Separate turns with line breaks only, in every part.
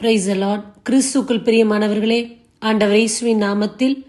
Price allot கிறிஸ்துக்குள் பிரியமானவர்களே ஆண்டவர் இயேசுவின் நாமத்தில்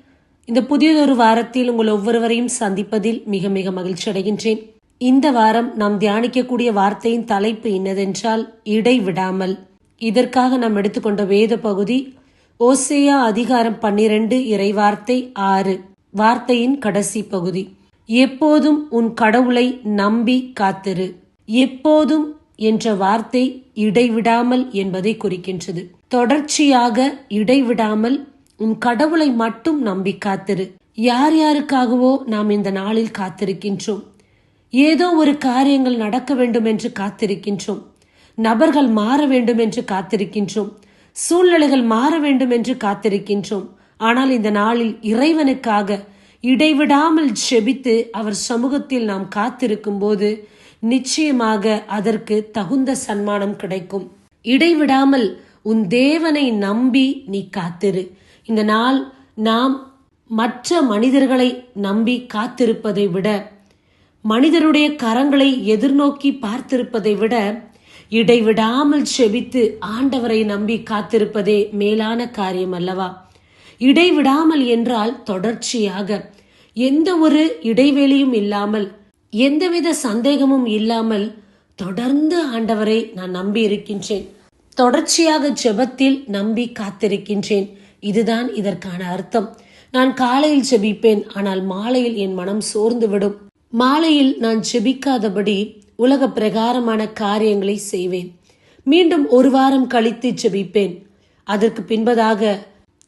இந்த புதியதொரு வாரத்தில் உங்கள் ஒவ்வொருவரையும் சந்திப்பதில் மிக மிக மகிழ்ச்சி அடைகின்றேன். இந்த வாரம் நாம் தியானிக்கக்கூடிய வார்த்தையின் தலைப்பு என்னதென்றால் இடைவிடாமல். இதற்காக நாம் எடுத்துக்கொண்ட வேத பகுதி ஓசேயா அதிகாரம் பன்னிரண்டு இறைவார்த்தை ஆறு வார்த்தையின் கடைசி பகுதி. எப்போதும் உன் கடவுளை நம்பி காத்திரு. எப்போதும் என்ற வார்த்தை இடைவிடாமல் என்பதை குறிக்கின்றது. தொடர்ச்சியாக இடைவிடாமல் உன் கடவுளை மட்டும் நம்பி காத்திரு. யார் யாருக்காகவோ நாம் இந்த நாளில் காத்திருக்கின்றோம். ஏதோ ஒரு காரியங்கள் நடக்க வேண்டும் என்று காத்திருக்கின்றோம். நபர்கள் மாற வேண்டும் என்று காத்திருக்கின்றோம். சூழ்நிலைகள் மாற வேண்டும் என்று காத்திருக்கின்றோம். ஆனால் இந்த நாளில் இறைவனுக்காக இடைவிடாமல் செபித்து அவர் சமூகத்தில் நாம் காத்திருக்கும் போது நிச்சயமாக அதற்கு தகுந்த சன்மானம் கிடைக்கும். இடைவிடாமல் உன் தேவனை நம்பி நீ காத்திரு. இந்த நாள் நாம் மற்ற மனிதர்களை நம்பி காத்திருப்பதை விட மனிதருடைய கரங்களை எதிர்நோக்கி பார்த்திருப்பதை விட இடைவிடாமல் செபித்து ஆண்டவரை நம்பி காத்திருப்பதே மேலான காரியம் அல்லவா? இடைவிடாமல் என்றால் தொடர்ச்சியாக எந்த ஒரு இடைவெளியும் இல்லாமல் எந்தவித சந்தேகமும் இல்லாமல் தொடர்ந்து ஆண்டவரை நான் நம்பி இருக்கின்றேன் தொடர்ச்சியாக ஜெபத்தில் நம்பி காத்திருக்கின்றேன். இதுதான் இதற்கான அர்த்தம். நான் காலையில் ஜெபிப்பேன் ஆனால் மாலையில் என் மனம் சோர்ந்து விடும் மாலையில் நான் ஜெபிக்காதபடி உலக பிரகாரமான காரியங்களை செய்வேன். மீண்டும் ஒரு வாரம் கழித்து ஜெபிப்பேன். அதற்கு பின்பதாக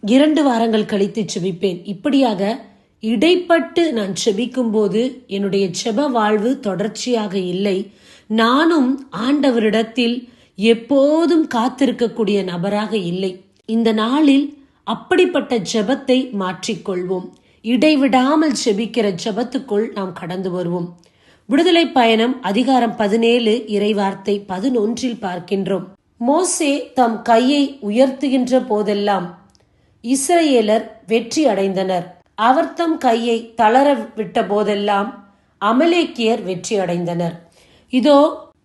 இரண்டு வாரங்கள் கழித்து செபிப்பேன் இப்படியாக இடைப்பட்டு நான் செபிக்கும்போது என்னுடைய செப வாழ்வு தொடர்ச்சியாக இல்லை. நானும் ஆண்டவரிடத்தில் எப்போதும் காத்திருக்கக்கூடிய நபராக இல்லை. இந்த நாளில் அப்படிப்பட்ட ஜெபத்தை மாற்றிக்கொள்வோம். இடைவிடாமல் செபிக்கிற ஜெபத்துக்குள் நாம் கடந்து வருவோம். விடுதலை பயணம் அதிகாரம் பதினேழு இறைவார்த்தை பதினொன்றில் பார்க்கின்றோம். மோசே தம் கையை உயர்த்துகின்ற போதெல்லாம் இஸ்ரேலர் வெற்றி அடைந்தனர். அவர் தம் கையை தளர விட்ட போதெல்லாம் அமலேக்கியர் வெற்றி அடைந்தனர் இதோ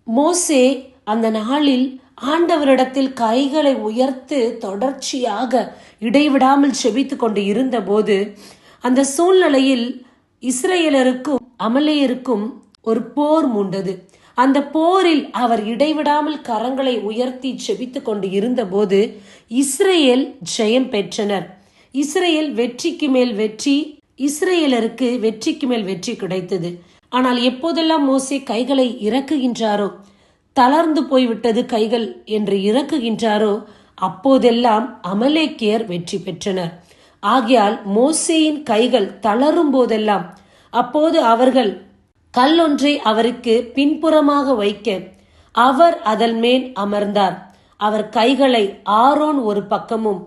மோசே அந்த நாளில் ஆண்டவரிடத்தில் கைகளை உயர்த்து தொடர்ச்சியாக இடைவிடாமல் செபித்து கொண்டு இருந்தபோது அந்த சூழ்நிலையில் இஸ்ரேலருக்கும் அமலேயருக்கும் ஒரு போர் மூண்டது. அந்த போரில் அவர் இடைவிடாமல் கரங்களை உயர்த்தி செபித்து கொண்டு இருந்தபோது இஸ்ரேல் ஜெயம் பெற்றனர். இஸ்ரேல் வெற்றிக்கு மேல் வெற்றி இஸ்ரேலருக்கு வெற்றிக்கு மேல் வெற்றி கிடைத்தது. ஆனால் எப்போதெல்லாம் மோசே கைகளை இறக்குகின்றாரோ தளர்ந்து போய்விட்டது கைகள் என்று இறக்குகின்றாரோ அப்போதெல்லாம் அமலேக்கியர் வெற்றி பெற்றனர். ஆகையால் மோசேயின் கைகள் தளரும் போதெல்லாம் அப்போது அவர்கள் கல்லொன்றை அவருக்கு பின்புறமாக வைக்க அவர் அதன் மேல் அமர்ந்தார். அவர் கைகளை ஆரோன் ஒரு பக்கமும்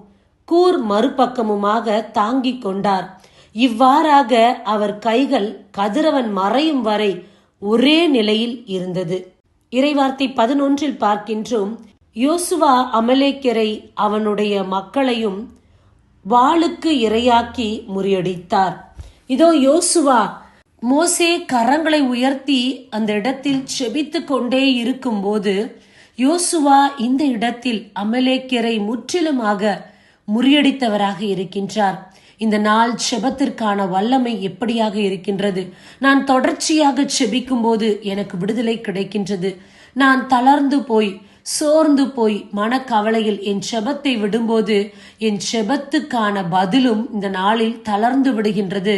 கூர் மறுபக்கமுமாக தாங்கிக் கொண்டார். இவ்வாறாக அவர் கைகள் கதிரவன் மறையும் வரை ஒரே நிலையில் இருந்தது. இறைவார்த்தை பதினொன்றில் பார்க்கின்றோம் யோசுவா அமலேக்கரை அவனுடைய மக்களையும் வாளுக்கு இரையாக்கி முறியடித்தார். இதோ யோசுவா மோசே கரங்களை உயர்த்தி அந்த இடத்தில் செபித்து கொண்டே இருக்கும்போது யோசுவா இந்த இடத்தில் அமலேக்கரை முற்றிலுமாக முறியடித்தவராக இருக்கின்றார். இந்த நாள் செபத்திற்கான வல்லமை எப்படியாக இருக்கின்றது? நான் தொடர்ச்சியாக செபிக்கும் போது எனக்கு விடுதலை கிடைக்கின்றது. நான் தளர்ந்து போய் சோர்ந்து போய் மனக்கவலையில் என் செபத்தை விடும்போது என் செபத்துக்கான பதிலும் இந்த நாளில் தளர்ந்து விடுகின்றது.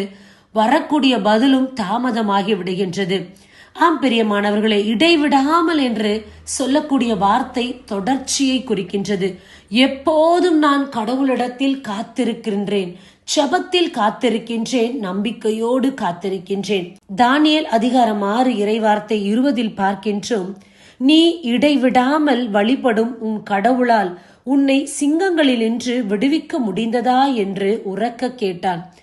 வரக்கூடிய பதிலும் தாமதமாகி விடுகின்றது. ஆம் பிரியமானவர்களே இடைவிடாமல் என்று சொல்லக்கூடிய வார்த்தை தொடர்ச்சியை குறிக்கின்றது. எப்போதும் நான் கடவுளிடத்தில் காத்திருக்கின்றேன். செபத்தில் காத்திருக்கின்றேன். நம்பிக்கையோடு காத்திருக்கின்றேன். தானியல் அதிகாரம் ஆறு இறைவார்த்தை இருபதில் பார்க்கின்றோம். நீ இடைவிடாமல் வழிபடும் உன் கடவுளால் உன்னை சிங்கங்களினின்று விடுவிக்க முடிந்ததா? என்று உறக்க கேட்டான்.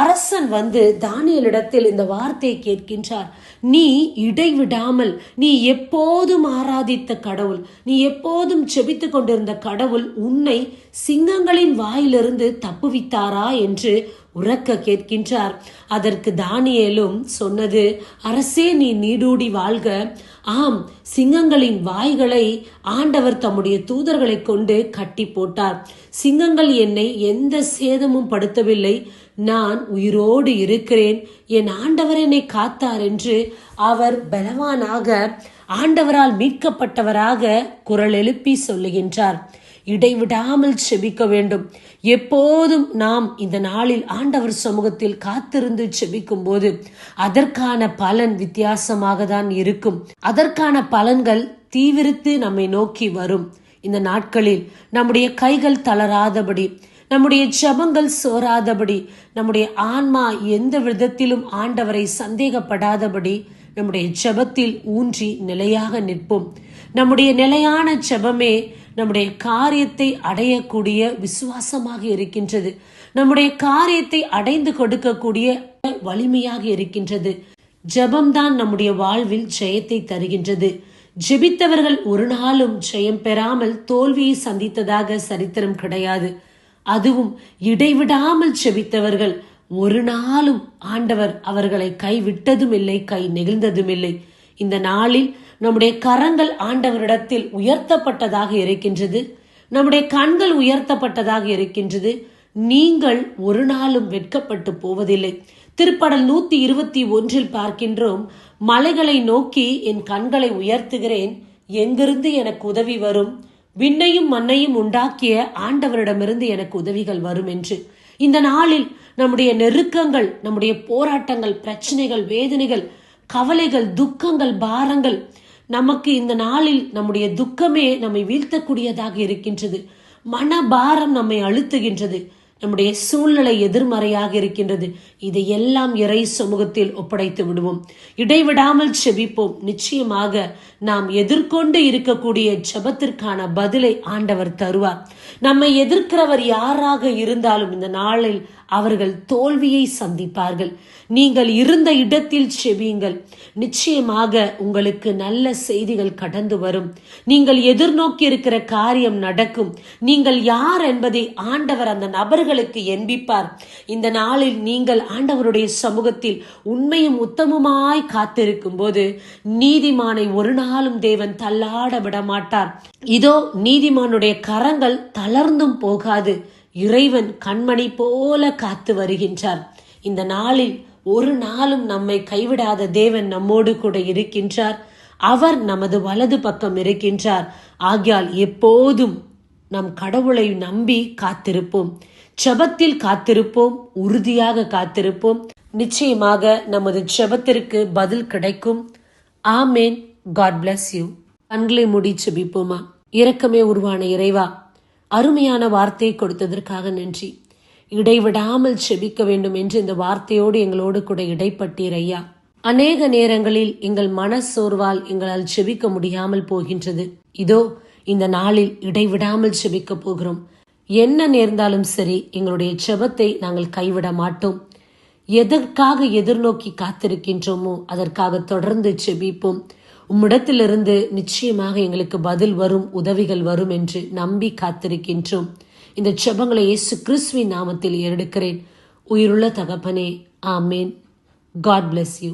அரசன் வந்து தானியலிடத்தில் இந்த வார்த்தையை கேட்கின்றார். நீ இடைவிடாமல் நீ எப்போதும் ஆராதித்த கடவுள் நீ எப்போதும் செபித்து கொண்டிருந்த கடவுள் உன்னை சிங்கங்களின் வாயிலிருந்து தப்புவித்தாரா என்று உறக்க கேட்கின்றார். அதற்கு தானியலும் சொன்னது அரசே நீ நீடூடி வாழ்க. ஆம் சிங்கங்களின் வாய்களை ஆண்டவர் தம்முடைய தூதர்களை கொண்டு கட்டி போட்டார். சிங்கங்கள் என்னை எந்த சேதமும் படுத்தவில்லை. நான் உயிரோடு இருக்கிறேன். என் ஆண்டவர் என்னை காத்தார் என்று அவர் பலவானாக ஆண்டவரால் மீட்கப்பட்டவராக குரல் எழுப்பி சொல்லுகின்றார். இடைவிடாமல் செபிக்க வேண்டும். எப்போதும் நாம் இந்த நாளில் ஆண்டவர் சமூகத்தில் காத்திருந்து செபிக்கும் போது அதற்கான பலன் வித்தியாசமாக தான் இருக்கும். அதற்கான பலன்கள் தீவிரித்து நம்மை நோக்கி வரும். இந்த நாட்களில் நம்முடைய கைகள் தளராதபடி நம்முடைய ஜபங்கள் சோராதபடி நம்முடைய ஆன்மா எந்த விதத்திலும் ஆண்டவரை சந்தேகப்படாதபடி நம்முடைய ஜபத்தில் ஊன்றி நிலையாக நிற்போம். நம்முடைய நிலையான ஜபமே நம்முடைய காரியத்தை அடையக்கூடிய விசுவாசமாக இருக்கின்றது. நம்முடைய காரியத்தை அடைந்து கொடுக்கக்கூடிய வலிமையாக இருக்கின்றது. ஜபம்தான் நம்முடைய வாழ்வில் ஜெயத்தை தருகின்றது. ஜெபித்தவர்கள் ஒரு நாளும் ஜெயம் பெறாமல் தோல்வியை சந்தித்ததாக சரித்திரம் கிடையாது. அதுவும் இடைவிடாமல் செபித்தவர்கள். ஒரு நாளும் ஆண்டவர் அவர்களை கைவிட்டதும் இல்லை கை நெகிழ்ந்ததும் இல்லை இந்த நாளில் நம்முடைய கரங்கள் ஆண்டவரிடத்தில் உயர்த்தப்பட்டதாக இருக்கின்றது. நம்முடைய கண்கள் உயர்த்தப்பட்டதாக இருக்கின்றது. நீங்கள் ஒரு நாளும் வெட்கப்பட்டு போவதில்லை. திருப்படல் நூத்தி இருபத்தி ஒன்றில் பார்க்கின்றோம் மலைகளை நோக்கி என் கண்களை உயர்த்துகிறேன் எங்கிருந்து எனக்கு உதவி வரும்? விண்ணையும் மண்ணையும் உண்டாக்கிய ஆண்டவரிடமிருந்து எனக்கு உதவிகள் வரும் என்று. இந்த நாளில் நம்முடைய நெருக்கங்கள் நம்முடைய போராட்டங்கள் பிரச்சனைகள் வேதனைகள் கவலைகள் துக்கங்கள் பாரங்கள் நமக்கு இந்த நாளில் நம்முடைய துக்கமே நம்மை வீழ்த்தக்கூடியதாக இருக்கின்றது. மன பாரம் நம்மை அழுத்துகின்றது. நம்முடைய சூழ்நிலை எதிர்மறையாக இருக்கின்றது. இதையெல்லாம் இறை சமூகத்தில் ஒப்படைத்து விடுவோம். இடைவிடாமல் செபிப்போம். நிச்சயமாக நாம் எதிர்கொண்டு இருக்கக்கூடிய ஜபத்திற்கான பதிலை ஆண்டவர் தருவார். நம்மை எதிர்க்கிறவர் யாராக இருந்தாலும் இந்த நாளில் அவர்கள் தோல்வியை சந்திப்பார்கள். நீங்கள் இருந்த இடத்தில் செவியுங்கள் நிச்சயமாக உங்களுக்கு நல்ல செய்திகள் கடந்து வரும். நீங்கள் எதிர்நோக்கி இருக்கிற காரியம் நடக்கும். நீங்கள் யார் என்பதை ஆண்டவர் அந்த நபர்களுக்கு எண்பிப்பார் இந்த நாளில் நீங்கள் ஆண்டவருடைய சமூகத்தில் உண்மையும் உத்தமமாய் காத்திருக்கும் போது நீதிமானை ஒரு நாளும் தேவன் தள்ளாட விட மாட்டார் இதோ நீதிமானுடைய கரங்கள் தளர்ந்தும் போகாது. இறைவன் கண்மணி போல காத்து வருகின்றார் இந்த நாளில் ஒரு நாளும் நம்மை கைவிடாத தேவன் நம்மோடு கூட இருக்கின்றார். அவர் நமது வலது பக்கம் இருக்கின்றார். ஆகியால் எப்போதும் நம் கடவுளை நம்பி காத்திருப்போம். ஜபத்தில் காத்திருப்போம் உறுதியாக காத்திருப்போம். நிச்சயமாக நமது ஜபத்திற்கு பதில் கிடைக்கும். ஆமேன். God bless you. கண்களை முடிச்சு செபிப்போமா? இரக்கமே உருவான இறைவா அருமையான வார்த்தையை கொடுத்ததற்காக நன்றி. இடைவிடாமல் செபிக்க வேண்டும் என்று இந்த வார்த்தையோடு எங்களோடு கூட இடைப்பட்டீர் ஐயா. அநேக நேரங்களில் எங்கள் மன சோர்வால் எங்களால் செபிக்க முடியாமல் போகின்றது. இதோ இந்த நாளில் இடைவிடாமல் செபிக்க போகிறோம். என்ன நேர்ந்தாலும் சரி எங்களுடைய செபத்தை நாங்கள் கைவிட மாட்டோம். எதற்காக எதிர்நோக்கி காத்திருக்கின்றோமோ அதற்காக தொடர்ந்து செபிப்போம். உம்மிடத்திலிருந்து நிச்சயமாக எங்களுக்கு பதில் வரும் உதவிகள் வரும் என்று நம்பி காத்திருக்கின்றோம். இந்த செபங்களை இயேசு கிறிஸ்துவின் நாமத்தில் எடுக்கிறேன் உயிருள்ள தகப்பனே ஆமேன். God bless you